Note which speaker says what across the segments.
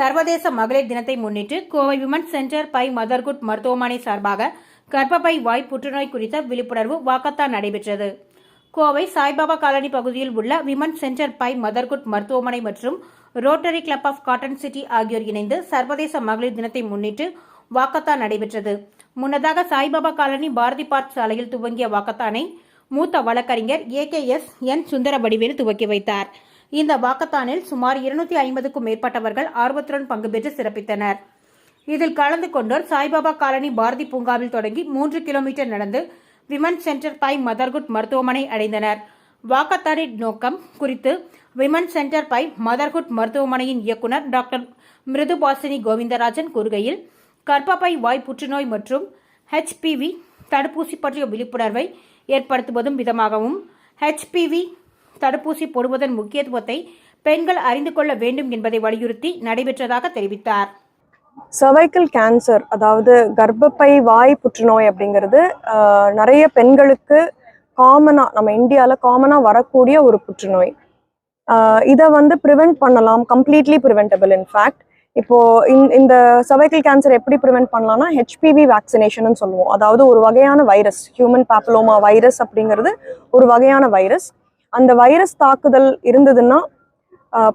Speaker 1: சர்வதேச மகளிர் தினத்தை முன்னிட்டு Kovai women centre by Motherhood மருத்துவமனை சார்பாக கர்ப்பப்பை வாய் புற்றுநோய் குறித்த விழிப்புணர்வு வாக்கத்தான் நடைபெற்றது. கோவை சாய்பாபா காலனி பகுதியில் உள்ள விமன் சென்டர் பை மதர்குட் மருத்துவமனை மற்றும் rotary club of cotton city ஆகியோர் இணைந்து சர்வதேச மகளிர் தினத்தை முன்னிட்டு வாக்கத்தான் நடைபெற்றது. முன்னதாக சாய்பாபா காலனி பாரதி பார்க் சாலையில் துவங்கிய வாக்கத்தானை மூத்த வழக்கறிஞர் ஏகேஎஸ் என் சுந்தர வடிவேலு துவக்கி வைத்தார். இந்த வாக்கத்தானில் சுமார் இருநூத்தி ஐம்பதுக்கும் மேற்பட்டவர்கள் ஆர்வத்துடன் பங்கு பெற்று சிறப்பித்தனர். இதில் கலந்து கொண்டோர் சாய்பாபா காலனி பாரதி பூங்காவில் தொடங்கி மூன்று கிலோமீட்டர் நடந்து விமன் சென்டர் பை மதர்குட் மருத்துவமனை அடைந்தனர். வாக்கத்தானின் நோக்கம் குறித்து விமன் சென்டர் பை மதர்குட் மருத்துவமனையின் இயக்குனர் டாக்டர் மிருதுபாசினி கோவிந்தராஜன் கூறுகையில் கர்ப்பப்பை வாய் புற்றுநோய் மற்றும் ஹெச்பிவி தடுப்பூசி பற்றிய விழிப்புணர்வை ஏற்படுத்துவதும் விதமாகவும் ஹெச்பிவி தடுப்பூசி போடுவதன் முக்கியத்துவத்தை பெண்கள் அறிந்து கொள்ள வேண்டும் என்பதை வலியுறுத்தி நடைபெற்றதாக தெரிவித்தார்.
Speaker 2: சர்வைக்கல் கேன்சர் அதாவது கர்ப்பப்பை வாய் புற்றுநோய் அப்படிங்கிறது நிறைய பெண்களுக்கு காமனாக நம்ம இந்தியாவில் காமனாக வரக்கூடிய ஒரு புற்றுநோய். இதை வந்து ப்ரிவெண்ட் பண்ணலாம் கம்ப்ளீட்லி ப்ரிவென்டபிள் இன்ஃபேக்ட் இப்போ இந்த- இந்த சர்வைக்கல் கேன்சர் எப்படி ப்ரிவெண்ட் பண்ணலாம்னா ஹெச்பிவி வேக்சினேஷன் சொல்லுவோம். அதாவது ஒரு வகையான வைரஸ் ஹியூமன் பாப்புலோமா வைரஸ் அப்படிங்கிறது ஒரு வகையான வைரஸ் அந்த வைரஸ் தாக்குதல் இருந்ததுன்னா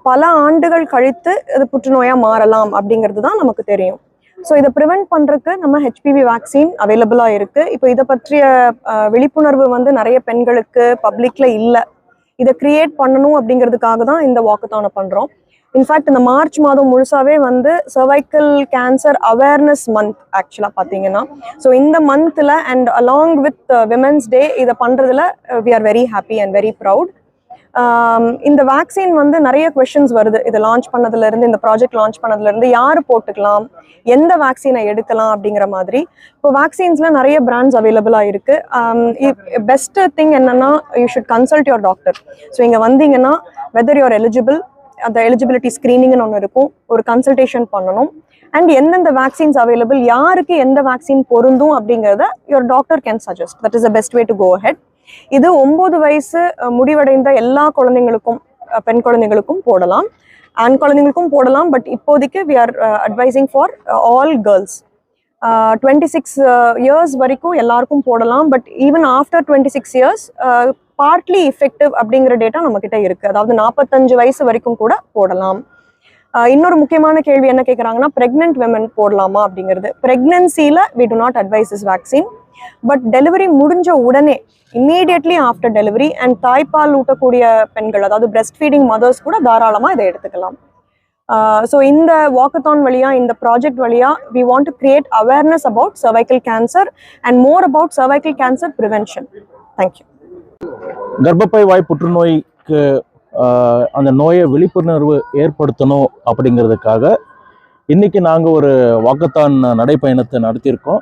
Speaker 2: பல ஆண்டுகள் கழித்து இது புற்றுநோயாக மாறலாம் அப்படிங்கிறது தான் நமக்கு தெரியும். ஸோ இதை ப்ரிவெண்ட் பண்ணுறதுக்கு நம்ம ஹெச்பிவி வேக்சின் அவைலபிளாக இருக்குது இப்போ இதை பற்றிய விழிப்புணர்வு வந்து நிறைய பெண்களுக்கு பப்ளிக்கில் இல்லை. இதை கிரியேட் பண்ணணும் அப்படிங்கிறதுக்காக தான் இந்த வாக்கத்தானை பண்ணுறோம் இன்ஃபேக்ட் இந்த மார்ச் மாதம் முழுசாவே வந்து சர்வைக்கல் கேன்சர் அவேர்னஸ் மந்த் ஆக்சுவலாக பார்த்தீங்கன்னா ஸோ இந்த மந்தில் and along with women's day இதை பண்ணுறதுல we are very happy and very proud இந்த வேக்சின் வந்து நிறைய கொஷின்ஸ் வருது. இதை லான்ச் பண்ணதுலேருந்து இந்த ப்ராஜெக்ட் லான்ச் பண்ணதுலேருந்து யார் போட்டுக்கலாம்? எந்த வேக்சினை எடுக்கலாம் அப்படிங்கிற மாதிரி. இப்போ வேக்சின்ஸில் நிறைய பிராண்ட்ஸ் அவைலபிளாக இருக்குது பெஸ்ட் திங் என்னன்னா you should consult your doctor so இங்கே வந்தீங்கன்னா வெதர் யூர் எலிஜிபிள் அந்த எலிஜிபிலிட்டி ஸ்க்ரீனிங்னு ஒன்று இருக்கும். ஒரு கன்சல்டேஷன் பண்ணணும். அண்ட் எந்தெந்த வேக்சின்ஸ் அவைலபிள் யாருக்கு எந்த வேக்சின் பொருந்தும் அப்படிங்கிறத your doctor can suggest that is the best way to go head இது ஒம்பது வயசு முடிவடைந்த எல்லா குழந்தைங்களுக்கும் பெண் குழந்தைங்களுக்கும் போடலாம். ஆண் குழந்தைங்களுக்கும் போடலாம் பட் இப்போதைக்கு we are advising for all girls twenty six years வரைக்கும் எல்லாருக்கும் போடலாம் but even after twenty six years partly effective அப்படிங்கிற டேட்டா நம்ம கிட்ட இருக்கு. அதாவது நாற்பத்தஞ்சு வயசு வரைக்கும் கூட போடலாம். இன்னொரு முக்கியமான கேள்வி என்ன கேட்குறாங்கன்னா ப்ரெக்னென்ட் விமன் போடலாமா அப்படிங்கிறது. ப்ரெக்னென்சியில் we do not advise is vaccine but delivery முடிஞ்ச உடனே இம்மீடியட்லி ஆஃப்டர் டெலிவரி அண்ட் தாய்ப்பால் ஊட்டக்கூடிய பெண்கள் அதாவது பிரெஸ்ட் ஃபீடிங் மதர்ஸ் கூட தாராளமாக இதை எடுத்துக்கலாம். ஸோ இந்த வாக்கத்தான் வழியா இந்த ப்ராஜெக்ட் வழியா we want to create awareness about cervical cancer and more about cervical cancer prevention thank you
Speaker 3: கர்ப்பப்பை வாய் புற்றுநோய்க்கு அந்த நோயை விழிப்புணர்வு ஏற்படுத்தணும் அப்படிங்கிறதுக்காக இன்றைக்கி நாங்கள் ஒரு வாக்கத்தான் நடைப்பயணத்தை நடத்தியிருக்கோம்.